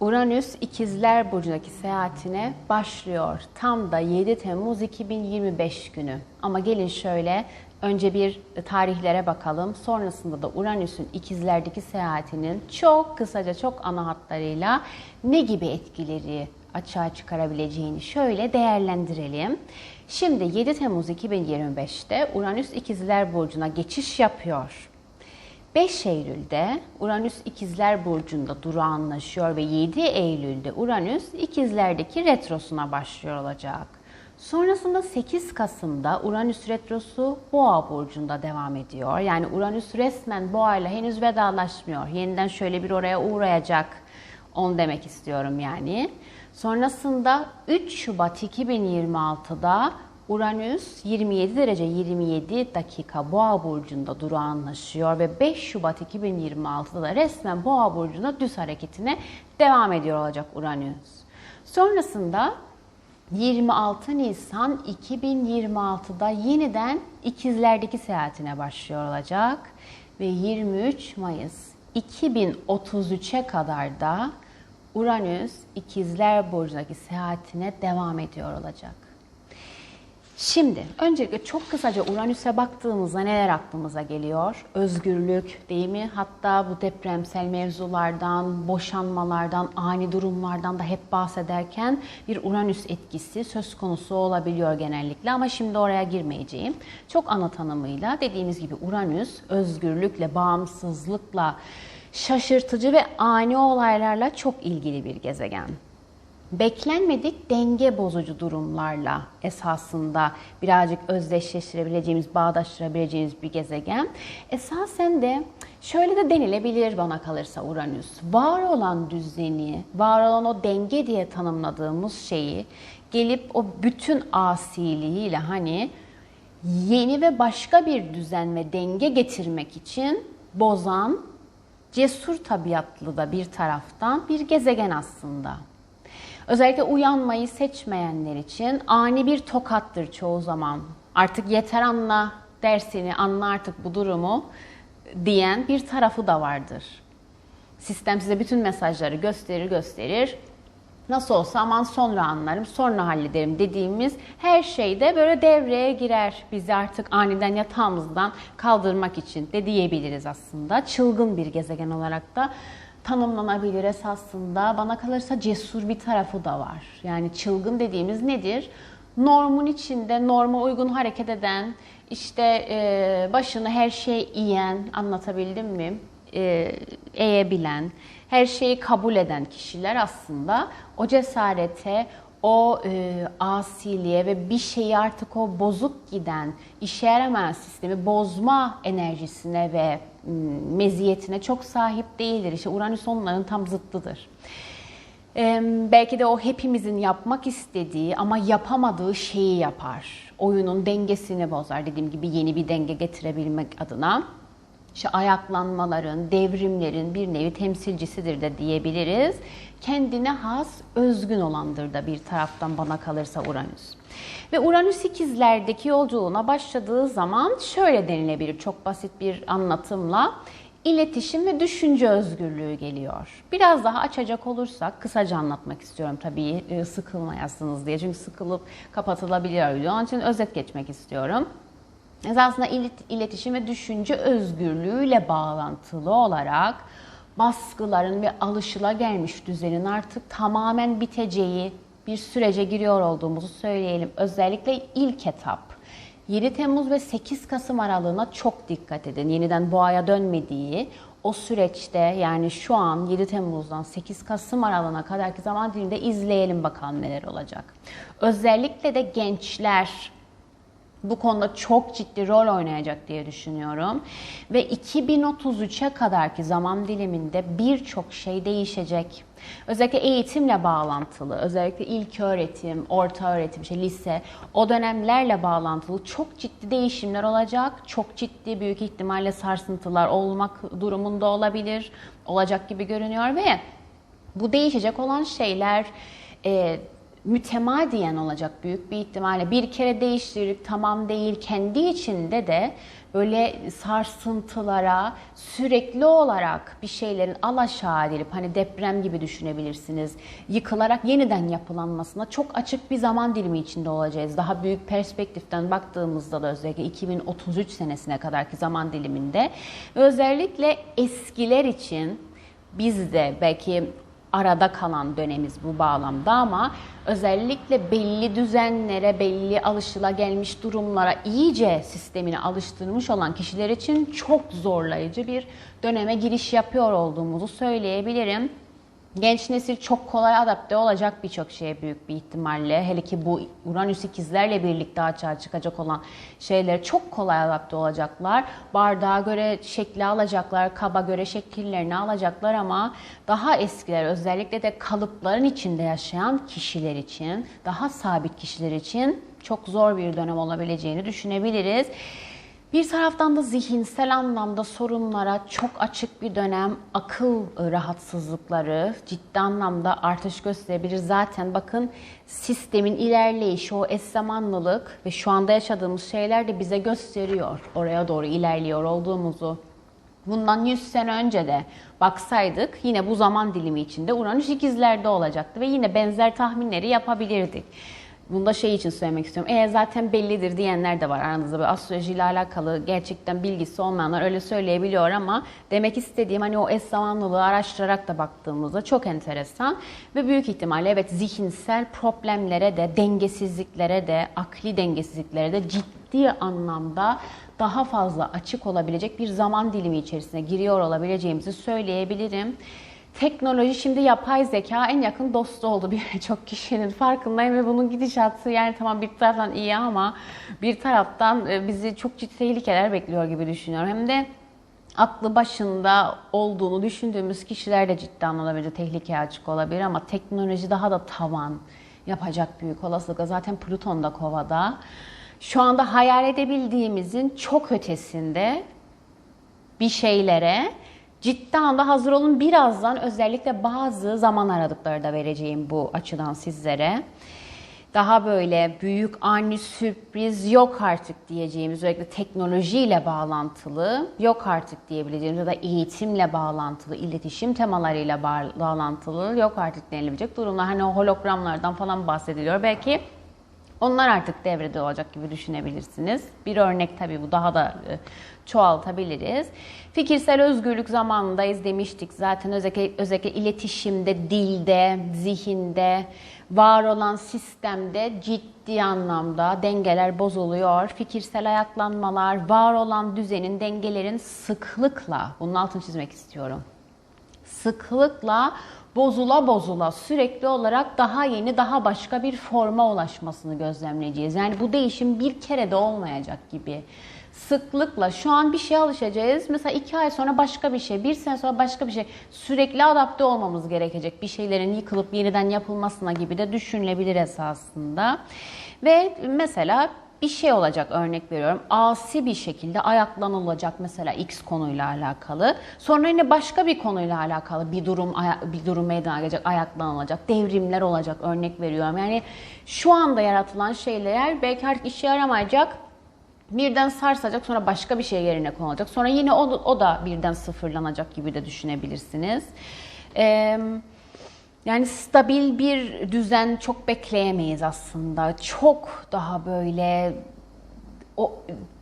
Uranüs İkizler Burcu'ndaki seyahatine başlıyor. Tam da 7 Temmuz 2025 günü. Ama gelin şöyle önce bir tarihlere bakalım. Sonrasında da Uranüs'ün İkizler'deki seyahatinin çok kısaca çok ana hatlarıyla ne gibi etkileri açığa çıkarabileceğini şöyle değerlendirelim. Şimdi 7 Temmuz 2025'te Uranüs İkizler Burcu'na geçiş yapıyor. 5 Eylül'de Uranüs İkizler Burcu'nda durağanlaşıyor ve 7 Eylül'de Uranüs İkizler'deki retrosuna başlıyor olacak. Sonrasında 8 Kasım'da Uranüs retrosu Boğa burcunda devam ediyor. Yani Uranüs resmen Boğa ile henüz vedalaşmıyor. Yeniden şöyle bir oraya uğrayacak. Onu demek istiyorum yani. Sonrasında 3 Şubat 2026'da Uranüs 27 derece 27 dakika Boğa burcunda durağanlaşıyor ve 5 Şubat 2026'da da resmen Boğa burcunda düz hareketine devam ediyor olacak Uranüs. Sonrasında 26 Nisan 2026'da yeniden ikizlerdeki seyahatine başlıyor olacak ve 23 Mayıs 2033'e kadar da Uranüs ikizler burcundaki seyahatine devam ediyor olacak. Şimdi öncelikle çok kısaca Uranüs'e baktığımızda neler aklımıza geliyor? Özgürlük değil mi? Hatta bu depremsel mevzulardan, boşanmalardan, ani durumlardan da hep bahsederken bir Uranüs etkisi söz konusu olabiliyor genellikle ama şimdi oraya girmeyeceğim. Çok ana tanımıyla dediğimiz gibi Uranüs özgürlükle, bağımsızlıkla, şaşırtıcı ve ani olaylarla çok ilgili bir gezegen beklenmedik denge bozucu durumlarla esasında birazcık özdeşleştirebileceğimiz, bağdaştırabileceğimiz bir gezegen. Esasen de şöyle de denilebilir bana kalırsa Uranüs. Var olan düzeni, var olan o denge diye tanımladığımız şeyi gelip o bütün asiliğiyle hani yeni ve başka bir düzen ve denge getirmek için bozan cesur tabiatlı da bir taraftan bir gezegen aslında. Özellikle uyanmayı seçmeyenler için ani bir tokattır çoğu zaman. Artık yeter anla dersini, anla artık bu durumu diyen bir tarafı da vardır. Sistem size bütün mesajları gösterir gösterir. Nasıl olsa aman sonra anlarım, sonra hallederim dediğimiz her şeyde böyle devreye girer. Bizi artık aniden yatağımızdan kaldırmak için de diyebiliriz aslında. Çılgın bir gezegen olarak da tanımlanabilir esasında. Bana kalırsa cesur bir tarafı da var. Yani çılgın dediğimiz nedir? Normun içinde norma uygun hareket eden, işte e, başını her şey yiyen, anlatabildim mi? E, eğebilen, her şeyi kabul eden kişiler aslında o cesarete, o e, asiliğe ve bir şeyi artık o bozuk giden, işe yaramayan sistemi bozma enerjisine ve meziyetine çok sahip değildir. İşte Uranüs onların tam zıttıdır. Ee, belki de o hepimizin yapmak istediği ama yapamadığı şeyi yapar. Oyunun dengesini bozar. Dediğim gibi yeni bir denge getirebilmek adına. İşte ayaklanmaların, devrimlerin bir nevi temsilcisidir de diyebiliriz. Kendine has, özgün olandır da bir taraftan bana kalırsa Uranüs. Ve Uranüs ikizlerdeki yolculuğuna başladığı zaman şöyle denilebilir çok basit bir anlatımla iletişim ve düşünce özgürlüğü geliyor. Biraz daha açacak olursak kısaca anlatmak istiyorum tabii e, sıkılmayasınız diye. Çünkü sıkılıp kapatılabiliyor. Onun için özet geçmek istiyorum. Esasında iletişim ve düşünce özgürlüğüyle bağlantılı olarak baskıların ve alışılagelmiş düzenin artık tamamen biteceği bir sürece giriyor olduğumuzu söyleyelim. Özellikle ilk etap 7 Temmuz ve 8 Kasım aralığına çok dikkat edin. Yeniden boğaya dönmediği o süreçte yani şu an 7 Temmuz'dan 8 Kasım aralığına kadarki zaman diliminde izleyelim bakalım neler olacak. Özellikle de gençler bu konuda çok ciddi rol oynayacak diye düşünüyorum. Ve 2033'e kadarki zaman diliminde birçok şey değişecek. Özellikle eğitimle bağlantılı, özellikle ilk öğretim, orta öğretim, işte lise, o dönemlerle bağlantılı çok ciddi değişimler olacak. Çok ciddi büyük ihtimalle sarsıntılar olmak durumunda olabilir, olacak gibi görünüyor ve bu değişecek olan şeyler e, mütemadiyen olacak büyük bir ihtimalle. Bir kere değiştirdik tamam değil kendi içinde de böyle sarsıntılara sürekli olarak bir şeylerin alaşağı edilip hani deprem gibi düşünebilirsiniz. Yıkılarak yeniden yapılanmasına çok açık bir zaman dilimi içinde olacağız. Daha büyük perspektiften baktığımızda da özellikle 2033 senesine kadarki zaman diliminde özellikle eskiler için biz de belki arada kalan dönemiz bu bağlamda ama özellikle belli düzenlere, belli alışılagelmiş durumlara iyice sistemini alıştırmış olan kişiler için çok zorlayıcı bir döneme giriş yapıyor olduğumuzu söyleyebilirim. Genç nesil çok kolay adapte olacak birçok şeye büyük bir ihtimalle. Hele ki bu Uranüs ikizlerle birlikte açığa çıkacak olan şeyler çok kolay adapte olacaklar. Bardağa göre şekli alacaklar, kaba göre şekillerini alacaklar ama daha eskiler özellikle de kalıpların içinde yaşayan kişiler için, daha sabit kişiler için çok zor bir dönem olabileceğini düşünebiliriz. Bir taraftan da zihinsel anlamda sorunlara çok açık bir dönem akıl rahatsızlıkları ciddi anlamda artış gösterebilir. Zaten bakın sistemin ilerleyişi, o eş zamanlılık ve şu anda yaşadığımız şeyler de bize gösteriyor oraya doğru ilerliyor olduğumuzu. Bundan 100 sene önce de baksaydık yine bu zaman dilimi içinde Uranüs ikizlerde olacaktı ve yine benzer tahminleri yapabilirdik. Bunda şey için söylemek istiyorum. E zaten bellidir diyenler de var aranızda. Böyle astrolojiyle alakalı gerçekten bilgisi olmayanlar öyle söyleyebiliyor ama demek istediğim hani o eş zamanlılığı araştırarak da baktığımızda çok enteresan ve büyük ihtimalle evet zihinsel problemlere de dengesizliklere de akli dengesizliklere de ciddi anlamda daha fazla açık olabilecek bir zaman dilimi içerisine giriyor olabileceğimizi söyleyebilirim. Teknoloji şimdi yapay zeka en yakın dostu oldu birçok kişinin farkındayım ve bunun gidişatı yani tamam bir taraftan iyi ama bir taraftan e, bizi çok ciddi tehlikeler bekliyor gibi düşünüyorum. Hem de aklı başında olduğunu düşündüğümüz kişiler de ciddi anlamda tehlikeye açık olabilir ama teknoloji daha da tavan yapacak büyük olasılıkla. Zaten Plüton da kovada. Şu anda hayal edebildiğimizin çok ötesinde bir şeylere ciddi anda hazır olun. Birazdan özellikle bazı zaman aradıkları da vereceğim bu açıdan sizlere. Daha böyle büyük ani sürpriz yok artık diyeceğimiz özellikle teknolojiyle bağlantılı yok artık diyebileceğimiz ya da eğitimle bağlantılı, iletişim temalarıyla bağlantılı yok artık denilebilecek durumlar. Hani o hologramlardan falan bahsediliyor. Belki onlar artık devrede olacak gibi düşünebilirsiniz. Bir örnek tabii bu daha da e, çoğaltabiliriz. Fikirsel özgürlük zamanındayız demiştik zaten özellikle, özellikle iletişimde, dilde, zihinde, var olan sistemde ciddi anlamda dengeler bozuluyor. Fikirsel ayaklanmalar, var olan düzenin, dengelerin sıklıkla, bunun altını çizmek istiyorum. Sıklıkla bozula bozula sürekli olarak daha yeni, daha başka bir forma ulaşmasını gözlemleyeceğiz. Yani bu değişim bir kere de olmayacak gibi sıklıkla şu an bir şeye alışacağız. Mesela iki ay sonra başka bir şey, bir sene sonra başka bir şey. Sürekli adapte olmamız gerekecek bir şeylerin yıkılıp yeniden yapılmasına gibi de düşünülebilir esasında. Ve mesela bir şey olacak örnek veriyorum. Asi bir şekilde ayaklanılacak mesela X konuyla alakalı. Sonra yine başka bir konuyla alakalı bir durum bir durum meydana gelecek, ayaklanılacak, devrimler olacak örnek veriyorum. Yani şu anda yaratılan şeyler belki artık işe yaramayacak birden sarsacak sonra başka bir şey yerine konulacak. Sonra yine o, o da birden sıfırlanacak gibi de düşünebilirsiniz. Ee, yani stabil bir düzen çok bekleyemeyiz aslında. Çok daha böyle o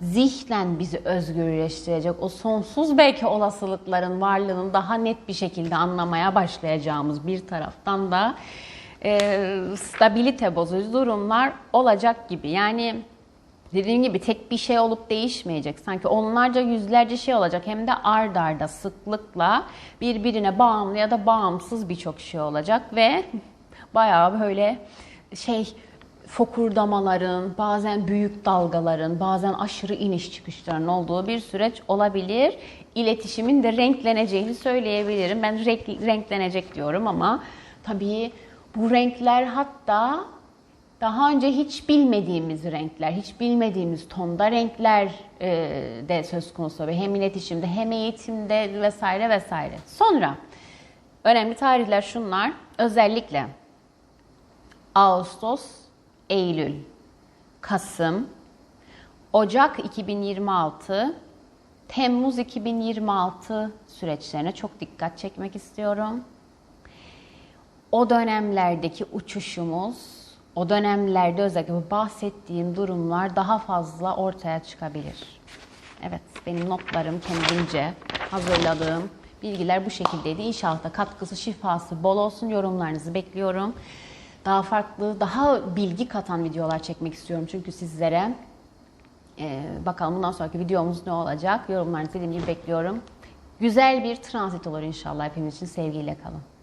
zihnen bizi özgürleştirecek, o sonsuz belki olasılıkların varlığını daha net bir şekilde anlamaya başlayacağımız bir taraftan da e, stabilite bozucu durumlar olacak gibi. Yani dediğim gibi tek bir şey olup değişmeyecek. Sanki onlarca yüzlerce şey olacak hem de ard arda sıklıkla birbirine bağımlı ya da bağımsız birçok şey olacak ve bayağı böyle şey fokurdamaların, bazen büyük dalgaların, bazen aşırı iniş çıkışların olduğu bir süreç olabilir. İletişimin de renkleneceğini söyleyebilirim. Ben renk, renklenecek diyorum ama tabii bu renkler hatta daha önce hiç bilmediğimiz renkler, hiç bilmediğimiz tonda renkler e, de söz konusu ve hem iletişimde hem eğitimde vesaire vesaire. Sonra önemli tarihler şunlar. Özellikle Ağustos, Eylül, Kasım, Ocak 2026, Temmuz 2026 süreçlerine çok dikkat çekmek istiyorum. O dönemlerdeki uçuşumuz, o dönemlerde özellikle bu bahsettiğim durumlar daha fazla ortaya çıkabilir. Evet, benim notlarım kendimce hazırladığım bilgiler bu şekildeydi. İnşallah da katkısı, şifası bol olsun. Yorumlarınızı bekliyorum. Daha farklı, daha bilgi katan videolar çekmek istiyorum çünkü sizlere. Ee, bakalım bundan sonraki videomuz ne olacak? Yorumlarınızı dediğim gibi bekliyorum. Güzel bir transit olur inşallah hepimiz için. Sevgiyle kalın.